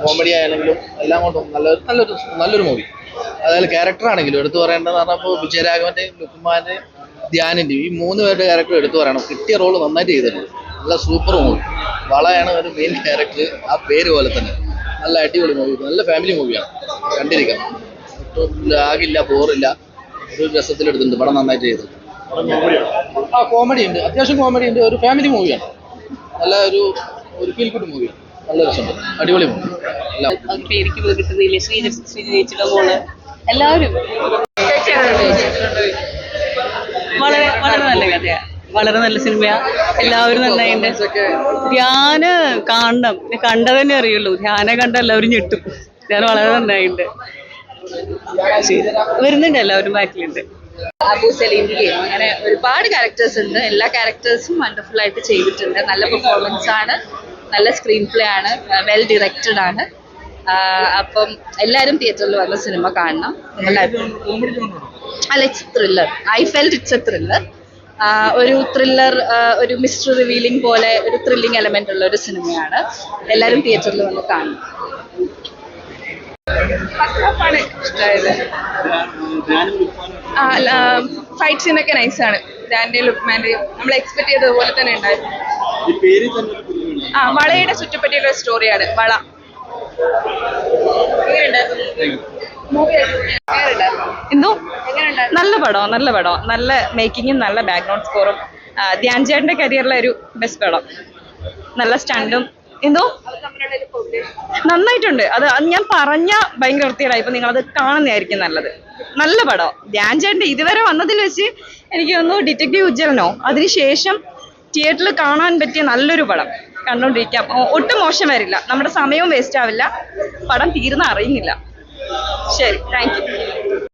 Comedy ആയാലെങ്കിലും എല്ലാം കൊണ്ടും നല്ല നല്ലൊരു നല്ലൊരു മൂവി അതായത് ക്യാരക്ടർ ആണെങ്കിലും എടുത്തു പറയേണ്ടത് പറഞ്ഞപ്പോൾ വിജയരാഘവന്റെ ലുക്കുമാന്റെ ധ്യാനിന്റെ ഈ മൂന്ന് പേരുടെ ക്യാരക്ടർ എടുത്തു പറയണം. കിട്ടിയ റോൾ നന്നായിട്ട് ചെയ്തിട്ടുണ്ട്. നല്ല സൂപ്പർ മൂവി വളയാണ് ഒരു മെയിൻ ക്യാരക്ടർ ആ പേര് പോലെ തന്നെ. നല്ല അടിപൊളി മൂവി നല്ല ഫാമിലി മൂവിയാണ് കണ്ടിരിക്കണം ഒട്ടും ലാഗില്ല ബോറില്ല ഒരു രസത്തിലെടുത്തിട്ടുണ്ട് പടം നന്നായിട്ട് ചെയ്തു ആ കോമഡി ഉണ്ട്. അത്യാവശ്യം കോമഡി ഉണ്ട്. ഒരു ഫാമിലി മൂവിയാണ് നല്ല ഒരു ഒരു ഫീൽ ഗുഡ് മൂവിയാണ് നല്ല രസമുണ്ട് അടിപൊളി പേരിക്ക് കിട്ടുന്നില്ല? മോൾ. എല്ലാവരും. വളരെ വളരെ നല്ല കഥയാണ് വളരെ നല്ല സിനിമയാ. എല്ലാവരും നന്നായിട്ട് ധ്യാന കാണണം. കണ്ട തന്നെ അറിയുള്ളൂ. ധ്യാന കണ്ട എല്ലാവരും ഞെട്ടും. ഞാൻ വളരെ നന്നായിട്ട്. വരുന്നുണ്ട് എല്ലാവരും ബാക്കിലുണ്ട്. അബു സലീമിന്റെ ഗെയിം അങ്ങനെ ഒരുപാട് ക്യാരക്ടേഴ്സ് ഉണ്ട്. എല്ലാ ക്യാരക്ടേഴ്സും വണ്ടർഫുൾ ആയിട്ട് ചെയ്തിട്ടുണ്ട്. നല്ല പെർഫോമൻസ് ആണ്. നല്ല സ്ക്രീൻ പ്ലേ ആണ് വെൽ ഡിറക്റ്റഡ് ആണ്. അപ്പം എല്ലാവരും തിയേറ്ററിൽ വന്ന സിനിമ കാണണം. നിങ്ങളുടെ അല്ല it's thriller I felt it's a thriller ഒരു ത്രില്ലർ ഒരു മിസ്റ്ററി റിവീലിംഗ് പോലെ ഒരു ത്രില്ലിംഗ് എലമെന്റ് ഉള്ള ഒരു സിനിമയാണ് എല്ലാവരും തിയേറ്ററിൽ വന്ന് കാണണം. ആ ഫൈറ്റ് സീനൊക്കെ നൈസാണ് ഡാൻഡിയും ലുക്മാന്റെയും നമ്മൾ എക്സ്പെക്ട് ചെയ്തതുപോലെ തന്നെ ഉണ്ടായിരുന്നു. ആ വളയുടെ ചുറ്റുപറ്റിയുള്ള ഒരു സ്റ്റോറിയാണ് വള. എന്തോ? നല്ല പടം നല്ല പടം. നല്ല മേക്കിങ്ങും നല്ല ബാക്ക്ഗ്രൗണ്ട് സ്കോറും ധ്യാൻ ചേട്ടന്റെ കരിയറിലെ ഒരു ബെസ്റ്റ് പടം. നല്ല സ്റ്റണ്ടും എന്തോ? നന്നായിട്ടുണ്ട്. അത് അത് ഞാൻ പറഞ്ഞ ഭയങ്കര വൃത്തികേടായി ഇപ്പൊ നിങ്ങളത് കാണുന്നതായിരിക്കും നല്ലത്. നല്ല പടം. ധ്യാൻ ചേട്ടന്റെ ഇതുവരെ വന്നതിൽ വെച്ച് എനിക്ക് തോന്നുന്നു ഡിറ്റക്റ്റീവ് ഉജ്ജലനോ അതിനുശേഷം തിയേറ്ററിൽ കാണാൻ പറ്റിയ നല്ലൊരു പടം കണ്ടോണ്ടിരിക്കാം. ഒട്ടും മോശം വരില്ല. നമ്മുടെ സമയവും വേസ്റ്റ് ആവില്ല. പടം തീർന്ന അറിയുന്നില്ല. ശരി താങ്ക്